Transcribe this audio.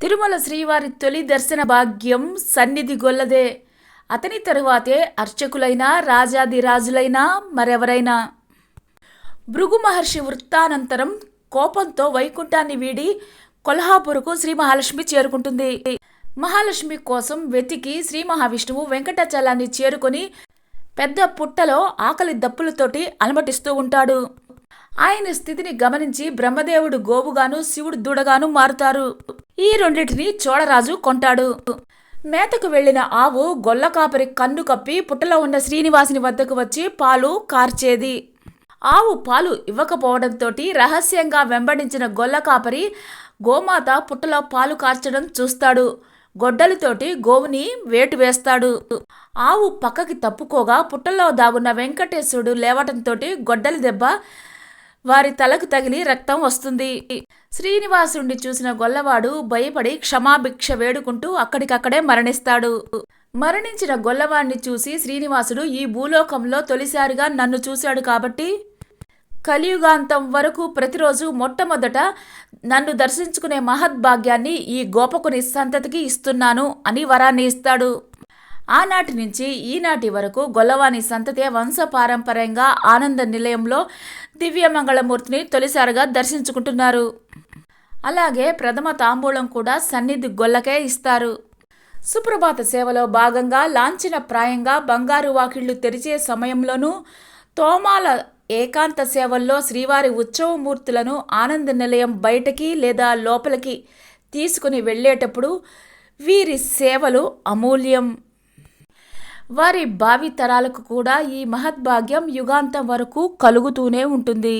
తిరుమల శ్రీవారి తొలి దర్శన భాగ్యం సన్నిధి గొల్లదే. అతని తరువాతే అర్చకులైనా రాజాదిరాజులైనా మరెవరైనా. భృగు మహర్షి వృత్తానంతరం కోపంతో వైకుంఠాన్ని వీడి కొల్హాపూర్కు శ్రీ మహాలక్ష్మి చేరుకుంటుంది. మహాలక్ష్మి కోసం వెతికి శ్రీ మహావిష్ణువు వెంకటాచలాన్ని చేరుకొని పెద్ద పుట్టలో ఆకలి దప్పులతోటి అలమటిస్తూ ఉంటాడు. ఆయన స్థితిని గమనించి బ్రహ్మదేవుడు గోవుగాను శివుడు దూడగాను మారుతారు. ఈ రెండింటిని చోళరాజు కొంటాడు. మేతకు వెళ్ళిన ఆవు గొల్లకాపరి కన్ను కప్పి పుట్టలో ఉన్న శ్రీనివాసుని వద్దకు వచ్చి పాలు కార్చేది. ఆవు పాలు ఇవ్వకపోవడంతో రహస్యంగా వెంబడించిన గొల్లకాపరి గోమాత పుట్టలో పాలు కార్చడం చూస్తాడు. గొడ్డలితోటి గోవుని వేటు వేస్తాడు. ఆవు పక్కకి తప్పుకోగా పుట్టలో దాగున్న వెంకటేశ్వరుడు లేవటంతో గొడ్డలి దెబ్బ వారి తలకు తగిలి రక్తం వస్తుంది. శ్రీనివాసుడిని చూసిన గొల్లవాడు భయపడి క్షమాభిక్ష వేడుకుంటూ అక్కడికక్కడే మరణిస్తాడు. మరణించిన గొల్లవాడిని చూసి శ్రీనివాసుడు ఈ భూలోకంలో తొలిసారిగా నన్ను చూశాడు కాబట్టి కలియుగాంతం వరకు ప్రతిరోజు మొట్టమొదట నన్ను దర్శించుకునే మహద్భాగ్యాన్ని ఈ గోపకుని సంతతికి ఇస్తున్నాను అని వరాన్ని ఇస్తాడు. ఆనాటి నుంచి ఈనాటి వరకు గొల్లవాని సంతతి వంశపారంపర్యంగా ఆనంద నిలయంలో దివ్యమంగళమూర్తిని తొలిసారిగా దర్శించుకుంటున్నారు. అలాగే ప్రథమ తాంబూలం కూడా సన్నిధి గొల్లకే ఇస్తారు. సుప్రభాత సేవలో భాగంగా లాంఛన ప్రాయంగా బంగారు వాకిళ్ళు తెరిచే సమయంలోనూ తోమాల ఏకాంత సేవల్లో శ్రీవారి ఉత్సవమూర్తులను ఆనంద నిలయం బయటకి లేదా లోపలికి తీసుకుని వెళ్ళేటప్పుడు వీరి సేవలు అమూల్యం. వారి భావి తరాలకు కూడా ఈ మహద్భాగ్యం యుగాంతం వరకు కలుగుతూనే ఉంటుంది.